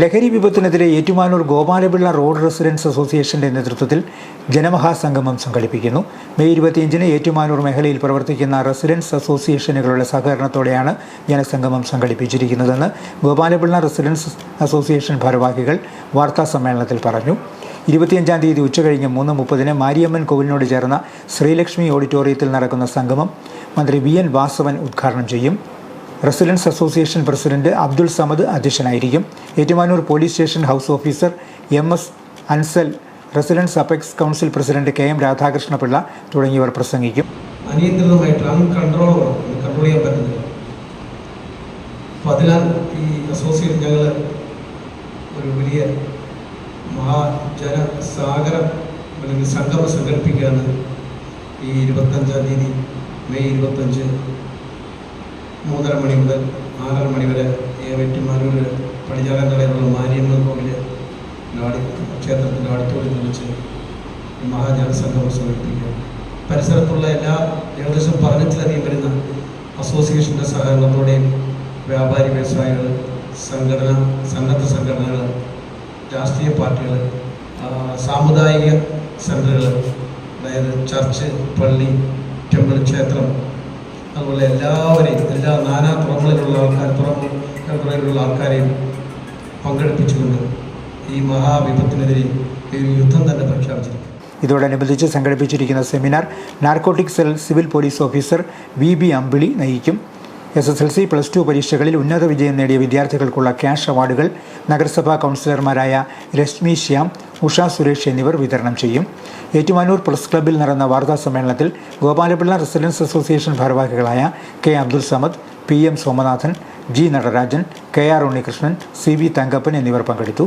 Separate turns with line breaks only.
ലഹരി വിപത്തിനെതിരെ Ettumanoor Gopalapillai road residence അസോസിയേഷന്റെ നേതൃത്വത്തിൽ ജനമഹാസംഗമം സംഘടിപ്പിക്കുന്നു. മെയ് ഇരുപത്തിയഞ്ചിന് ഏറ്റുമാനൂർ മേഖലയിൽ പ്രവർത്തിക്കുന്ന റെസിഡൻസ് അസോസിയേഷനുകളുടെ സഹകരണത്തോടെയാണ് ജനസംഗമം സംഘടിപ്പിച്ചിരിക്കുന്നതെന്ന് ഗോപാലപിള്ള റെസിഡൻസ് അസോസിയേഷൻ ഭാരവാഹികൾ വാർത്താ സമ്മേളനത്തിൽ പറഞ്ഞു. ഇരുപത്തിയഞ്ചാം തീയതി ഉച്ചകഴിഞ്ഞ് മൂന്ന് മുപ്പതിന് മാരിയമ്മൻ കോവിലിനോട് ചേർന്ന ശ്രീലക്ഷ്മി ഓഡിറ്റോറിയത്തിൽ നടക്കുന്ന സംഗമം മന്ത്രി വി എൻ വാസവൻ ഉദ്ഘാടനം ചെയ്യും. Residence association president Abdul Samad അധ്യക്ഷനായിരിക്കും. Ettumanoor police station house officer M S Ansal residence apex council president K M Radhakrishnapillai തുടങ്ങിയവർ പ്രസംഗിക്കും.
അനിയന്ത്രിതമായിട്ട് അൺകൺട്രോളബിൾ കൺട്രോൾ ചെയ്യാൻ പറ്റുന്നില്ല. അപ്പോൾ അതിനാൽ ഈ ഒരു വലിയ മഹാജനസാഗരം അല്ലെങ്കിൽ സംഗമം സംഘടിപ്പിക്കുകയാണ് ഈ ഇരുപത്തഞ്ചാം തീയതി മെയ് ഇരുപത്തഞ്ച് മൂന്നര മണി മുതൽ നാലര മണി വരെ ഏറ്റുമാനൂർ പടിഞ്ഞാറൻ തലയിലുള്ള മാരിയമ്മൻ കോവിൽ ക്ഷേത്രത്തിന്റെ അടുത്തോട് വെച്ച് മഹാജനസംഘം സംഘടിപ്പിക്കുക പരിസരത്തുള്ള എല്ലാ ഏകദേശം പതിനഞ്ചിലധികം വരുന്ന അസോസിയേഷന്റെ സഹകരണത്തോടെയും വ്യാപാരി വ്യവസായികൾ സംഘടന സന്നദ്ധ സംഘടനകൾ രാഷ്ട്രീയ പാർട്ടികൾ സാമുദായിക സെന്ററുകൾ അതായത് ചർച്ച് പള്ളി ടെമ്പിൾ ക്ഷേത്രം അതുപോലെ എല്ലാവരെയും എല്ലാ നാനാ പുറങ്ങളിലുള്ള ആൾക്കാർ തുറമുകളിലുള്ള ആൾക്കാരെയും പങ്കെടുപ്പിച്ചുകൊണ്ട് ഈ മഹാവിപത്തിനെതിരെ ഒരു യുദ്ധം തന്നെ പ്രഖ്യാപിച്ചിരിക്കുന്നു.
ഇതോടനുബന്ധിച്ച് സംഘടിപ്പിച്ചിരിക്കുന്ന seminar narcotic cell civil police officer V B Ambili നയിക്കും. S S L C plus two പരീക്ഷകളിൽ ഉന്നത വിജയം നേടിയ വിദ്യാർത്ഥികൾക്കുള്ള ക്യാഷ് അവാർഡുകൾ നഗരസഭാ കൗൺസിലർമാരായ രശ്മി ശ്യാം ഉഷ സുരേഷ് എന്നിവർ വിതരണം ചെയ്യും. ഏറ്റുമാനൂർ പ്രസ് ക്ലബ്ബിൽ നടന്ന വാർത്താ സമ്മേളനത്തിൽ ഗോപാലപിള്ള റെസിഡൻസ് അസോസിയേഷൻ ഭാരവാഹികളായ K Abdul Samad P M Somanathan G Natarajan K R Unnikrishnan C V Thankappan എന്നിവർ പങ്കെടുത്തു.